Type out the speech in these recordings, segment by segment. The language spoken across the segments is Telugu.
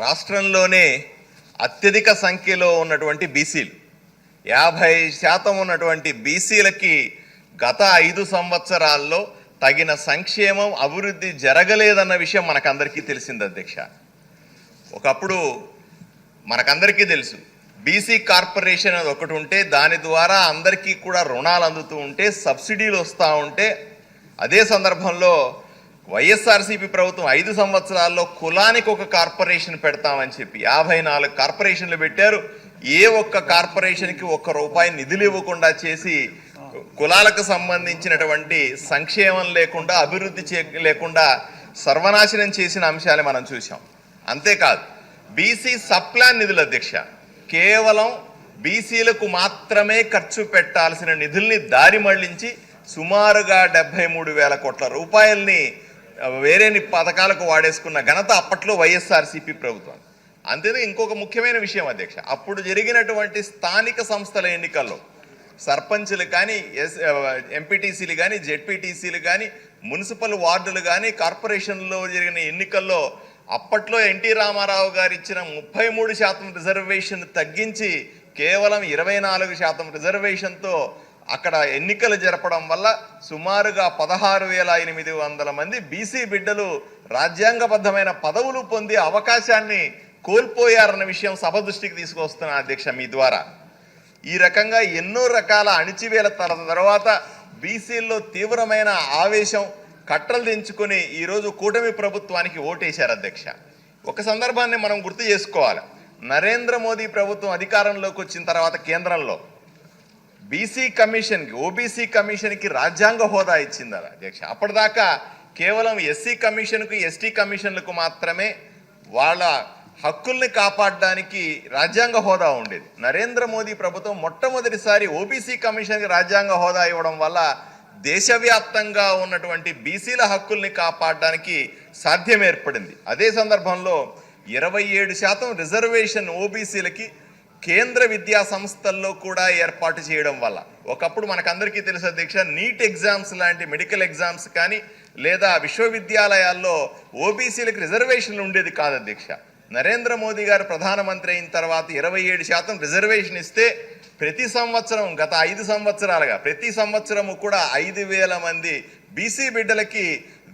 రాష్ట్రంలోనే అత్యధిక సంఖ్యలో ఉన్నటువంటి బీసీలు యాభై శాతం ఉన్నటువంటి బీసీలకి గత ఐదు సంవత్సరాల్లో తగిన సంక్షేమం అభివృద్ధి జరగలేదన్న విషయం మనకందరికీ తెలిసింది అధ్యక్ష. ఒకప్పుడు మనకందరికీ తెలుసు బీసీ కార్పొరేషన్ అది ఒకటి ఉంటే దాని ద్వారా అందరికీ కూడా రుణాలు అందుతూ ఉంటే సబ్సిడీలు వస్తూ ఉంటే అదే సందర్భంలో వైఎస్ఆర్సీపీ ప్రభుత్వం ఐదు సంవత్సరాల్లో కులానికి ఒక కార్పొరేషన్ పెడతామని చెప్పి యాభై నాలుగు కార్పొరేషన్లు పెట్టారు. ఏ ఒక్క కార్పొరేషన్కి ఒక్క రూపాయి నిధులు ఇవ్వకుండా చేసి కులాలకు సంబంధించినటువంటి సంక్షేమం లేకుండా అభివృద్ధి చే లేకుండా సర్వనాశనం చేసిన అంశాలు మనం చూసాం అంతేకాదు బీసీ సప్లాన్ నిధుల అధ్యక్ష కేవలం బీసీలకు మాత్రమే ఖర్చు పెట్టాల్సిన నిధుల్ని దారి మళ్ళించి సుమారుగా డెబ్బై మూడు వేల కోట్ల రూపాయల్ని వేరే పథకాలకు వాడేసుకున్న ఘనత అప్పట్లో వైఎస్ఆర్సీపీ ప్రభుత్వం. అంతేది ఇంకొక ముఖ్యమైన విషయం అధ్యక్ష. అప్పుడు జరిగినటువంటి స్థానిక సంస్థల ఎన్నికల్లో సర్పంచులు కానీ ఎస్ ఎంపీటీసీలు కానీ జెడ్పీటీసీలు కానీ మున్సిపల్ వార్డులు కానీ కార్పొరేషన్లో జరిగిన ఎన్నికల్లో అప్పట్లో ఎన్టీ రామారావు గారు ఇచ్చిన ముప్పై మూడు శాతం రిజర్వేషన్ తగ్గించి కేవలం ఇరవై నాలుగు శాతం రిజర్వేషన్తో అక్కడ ఎన్నికలు జరపడం వల్ల సుమారుగా పదహారు వేల ఎనిమిది వందల మంది బీసీ బిడ్డలు రాజ్యాంగబద్ధమైన పదవులు పొందే అవకాశాన్ని కోల్పోయారన్న విషయం సభ దృష్టికి తీసుకొస్తున్నా అధ్యక్ష మీ ద్వారా. ఈ రకంగా ఎన్నో రకాల అణిచివేల తర్వాత బీసీల్లో తీవ్రమైన ఆవేశం కట్టలు దించుకుని ఈరోజు కూటమి ప్రభుత్వానికి ఓటేశారు అధ్యక్ష. ఒక సందర్భాన్ని మనం గుర్తు చేసుకోవాలి. నరేంద్ర మోదీ ప్రభుత్వం అధికారంలోకి వచ్చిన తర్వాత కేంద్రంలో బీసీ కమిషన్కి ఓబీసీ కమిషన్కి రాజ్యాంగ హోదా ఇచ్చింది అలా అధ్యక్ష. అప్పటిదాకా కేవలం ఎస్సీ కమిషన్కు ఎస్టీ కమిషన్లకు మాత్రమే వాళ్ళ హక్కుల్ని కాపాడడానికి రాజ్యాంగ హోదా ఉండేది. నరేంద్ర మోదీ ప్రభుత్వం మొట్టమొదటిసారి ఓబీసీ కమిషన్కి రాజ్యాంగ హోదా ఇవ్వడం వల్ల దేశవ్యాప్తంగా ఉన్నటువంటి బీసీల హక్కుల్ని కాపాడడానికి సాధ్యం ఏర్పడింది. అదే సందర్భంలో ఇరవై ఏడు శాతం రిజర్వేషన్ ఓబీసీలకి కేంద్ర విద్యా సంస్థల్లో కూడా ఏర్పాటు చేయడం వల్ల. ఒకప్పుడు మనకందరికీ తెలుసు దీక్ష నీట్ ఎగ్జామ్స్ లాంటి మెడికల్ ఎగ్జామ్స్ కానీ లేదా విశ్వవిద్యాలయాల్లో ఓబీసీలకు రిజర్వేషన్లు ఉండేది కాదు అధ్యక్ష. నరేంద్ర మోదీ గారు ప్రధానమంత్రి అయిన తర్వాత ఇరవై ఏడు శాతం రిజర్వేషన్ ఇస్తే ప్రతి సంవత్సరం గత ఐదు సంవత్సరాలుగా ప్రతి సంవత్సరము కూడా ఐదు వేల మంది బీసీ బిడ్డలకి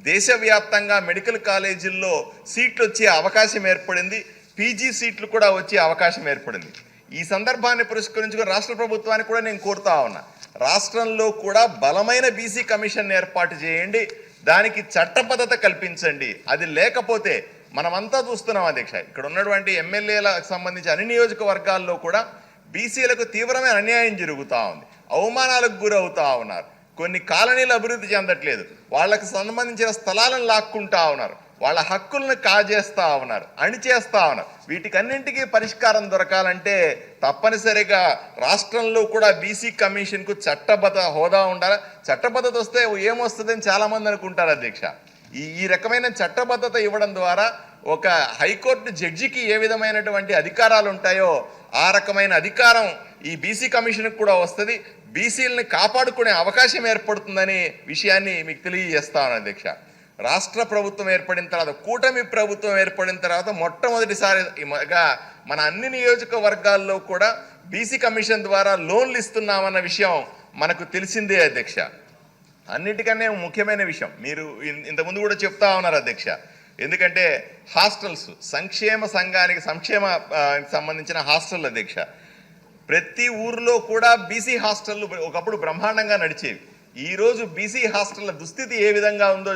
దేశవ్యాప్తంగా మెడికల్ కాలేజీల్లో సీట్లు వచ్చే అవకాశం ఏర్పడింది. పీజీ సీట్లు కూడా వచ్చే అవకాశం ఏర్పడింది. ఈ సందర్భాన్ని పురస్కరించుకుని రాష్ట్ర ప్రభుత్వానికి కూడా నేను కోరుతా ఉన్నా. రాష్ట్రంలో కూడా బలమైన బీసీ కమిషన్ ఏర్పాటు చేయండి. దానికి చట్టబద్ధత కల్పించండి. అది లేకపోతే మనమంతా చూస్తున్నాం అధ్యక్ష. ఇక్కడ ఉన్నటువంటి ఎమ్మెల్యేలకు సంబంధించి అన్ని నియోజకవర్గాల్లో కూడా బీసీలకు తీవ్రమైన అన్యాయం జరుగుతూ ఉంది. అవమానాలకు గురవుతూ ఉన్నారు. కొన్ని కాలనీలు అభివృద్ధి చెందట్లేదు. వాళ్ళకు సంబంధించిన స్థలాలను లాక్కుంటా ఉన్నారు. వాళ్ళ హక్కులను కాజేస్తా ఉన్నారు అణిచేస్తా ఉన్నారు. వీటికన్నింటికీ పరిష్కారం దొరకాలంటే తప్పనిసరిగా రాష్ట్రంలో కూడా బీసీ కమిషన్కు చట్టబద్ధ హోదా ఉండాలి. చట్టబద్ధత వస్తే ఏమొస్తుందని చాలామంది అనుకుంటారు అధ్యక్ష. ఈ ఈ రకమైన చట్టబద్ధత ఇవ్వడం ద్వారా ఒక హైకోర్టు జడ్జికి ఏ విధమైనటువంటి అధికారాలు ఉంటాయో ఆ రకమైన అధికారం ఈ బీసీ కమిషన్కి కూడా వస్తుంది. బీసీలని కాపాడుకునే అవకాశం ఏర్పడుతుందనే విషయాన్ని మీకు తెలియజేస్తాను అధ్యక్ష. రాష్ట్ర ప్రభుత్వం ఏర్పడిన తర్వాత కూటమి ప్రభుత్వం ఏర్పడిన తర్వాత మొట్టమొదటిసారిగా మన అన్ని నియోజకవర్గాల్లో కూడా బీసీ కమిషన్ ద్వారా లోన్లు ఇస్తున్నామన్న విషయం మనకు తెలిసిందే అధ్యక్ష. అన్నిటికన్నా ముఖ్యమైన విషయం. మీరు ఇంతకుముందు కూడా చెప్తా ఉన్నారు అధ్యక్ష. ఎందుకంటే హాస్టల్స్ సంక్షేమ సంఘానికి సంక్షేమ సంబంధించిన హాస్టల్ అధ్యక్ష. ప్రతి ఊర్లో కూడా బీసీ హాస్టళ్ళు ఒకప్పుడు బ్రహ్మాండంగా నడిచేవి. ఈరోజు బీసీ హాస్టల్ల దుస్థితి ఏ విధంగా ఉందో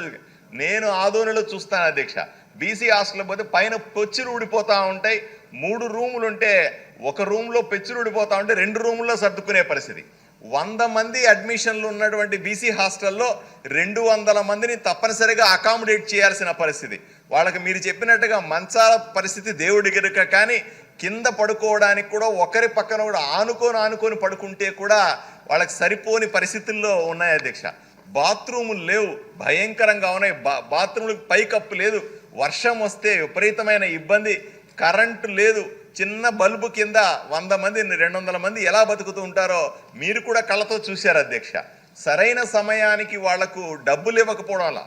నేను ఆదోనిలో చూస్తాను అధ్యక్ష. బీసీ హాస్టల్ పోతే పైన పొచ్చులు ఊడిపోతూ ఉంటాయి. మూడు రూములు ఉంటే ఒక రూమ్లో పెచ్చులు ఊడిపోతూ ఉంటే రెండు రూముల్లో సర్దుకునే పరిస్థితి. వంద మంది అడ్మిషన్లు ఉన్నటువంటి బీసీ హాస్టల్లో రెండు వందల మందిని తప్పనిసరిగా అకామిడేట్ చేయాల్సిన పరిస్థితి. వాళ్ళకి మీరు చెప్పినట్టుగా మంచాల పరిస్థితి దేవుడి గనుక కానీ కింద పడుకోవడానికి కూడా ఒకరి పక్కన కూడా ఆనుకొని ఆనుకొని పడుకుంటే కూడా వాళ్ళకి సరిపోని పరిస్థితుల్లో ఉన్నాయి అధ్యక్ష. బాత్రూములు లేవు. భయంకరంగా ఉన్నాయి. బా బాత్రూములకు పైకప్పు లేదు. వర్షం వస్తే విపరీతమైన ఇబ్బంది. కరెంటు లేదు. చిన్న బల్బు కింద వంద మంది రెండు వందల మంది ఎలా బతుకుతూ ఉంటారో మీరు కూడా కళ్ళతో చూశారు అధ్యక్ష. సరైన సమయానికి వాళ్ళకు డబ్బులు ఇవ్వకపోవడం అలా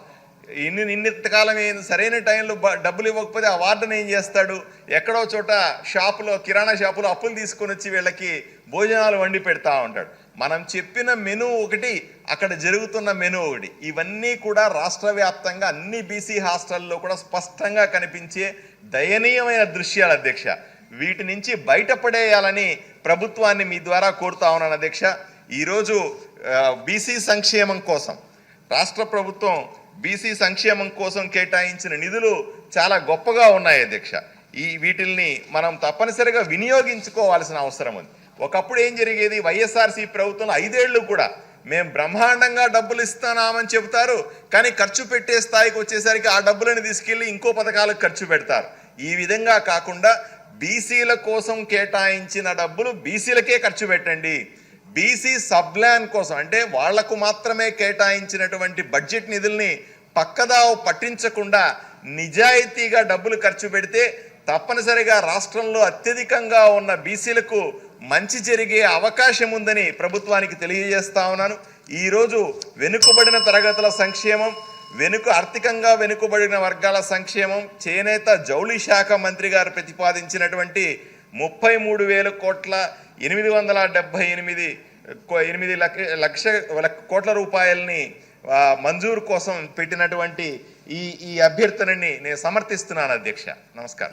ఇన్ని ఇన్నింతకాలం ఏంది సరైన టైంలో డబ్బులు ఇవ్వకపోతే ఆ ఏం చేస్తాడు? ఎక్కడో చోట షాపులో కిరాణా షాపులో అప్పులు తీసుకొని వచ్చి వీళ్ళకి భోజనాలు వండి పెడతా ఉంటాడు. మనం చెప్పిన మెను ఒకటి అక్కడ జరుగుతున్న మెను ఒకటి. ఇవన్నీ కూడా రాష్ట్ర వ్యాప్తంగా అన్ని బీసీ హాస్టల్లో కూడా స్పష్టంగా కనిపించే దయనీయమైన దృశ్యాలు అధ్యక్ష. వీటి నుంచి బయటపడేయాలని ప్రభుత్వాన్ని మీ ద్వారా కోరుతా ఉన్నాను అధ్యక్ష. ఈరోజు బీసీ సంక్షేమం కోసం రాష్ట్ర ప్రభుత్వం బీసీ సంక్షేమం కోసం కేటాయించిన నిధులు చాలా గొప్పగా ఉన్నాయి అధ్యక్ష. ఈ వీటిల్ని మనం తప్పనిసరిగా వినియోగించుకోవాల్సిన అవసరం ఉంది. ఒకప్పుడు ఏం జరిగేది? వైఎస్ఆర్సీ ప్రభుత్వం ఐదేళ్ళు కూడా మేము బ్రహ్మాండంగా డబ్బులు ఇస్తున్నామని చెబుతారు కానీ ఖర్చు పెట్టే స్థాయికి వచ్చేసరికి ఆ డబ్బులను తీసుకెళ్ళి ఇంకో పథకాలకు ఖర్చు పెడతారు. ఈ విధంగా కాకుండా బీసీల కోసం కేటాయించిన డబ్బులు బీసీలకే ఖర్చు పెట్టండి. బీసీ సబ్లాన్ కోసం అంటే వాళ్ళకు మాత్రమే కేటాయించినటువంటి బడ్జెట్ నిధుల్ని పక్కదావు పట్టించకుండా నిజాయితీగా డబ్బులు ఖర్చు పెడితే తప్పనిసరిగా రాష్ట్రంలో అత్యధికంగా ఉన్న బీసీలకు మంచి జరిగే అవకాశం ఉందని ప్రభుత్వానికి తెలియజేస్తా ఉన్నాను. ఈరోజు వెనుకబడిన తరగతుల సంక్షేమం వెనుక ఆర్థికంగా వెనుకబడిన వర్గాల సంక్షేమం చేనేత జౌళి శాఖ మంత్రి గారు ప్రతిపాదించినటువంటి ముప్పై మూడు వేల కోట్ల ఎనిమిది వందల డెబ్బై ఎనిమిది ఎనిమిది లక్ష లక్ష కోట్ల రూపాయలని మంజూరు కోసం పెట్టినటువంటి ఈ ఈ అభ్యర్థనని నేను సమర్థిస్తున్నాను అధ్యక్ష. నమస్కారం.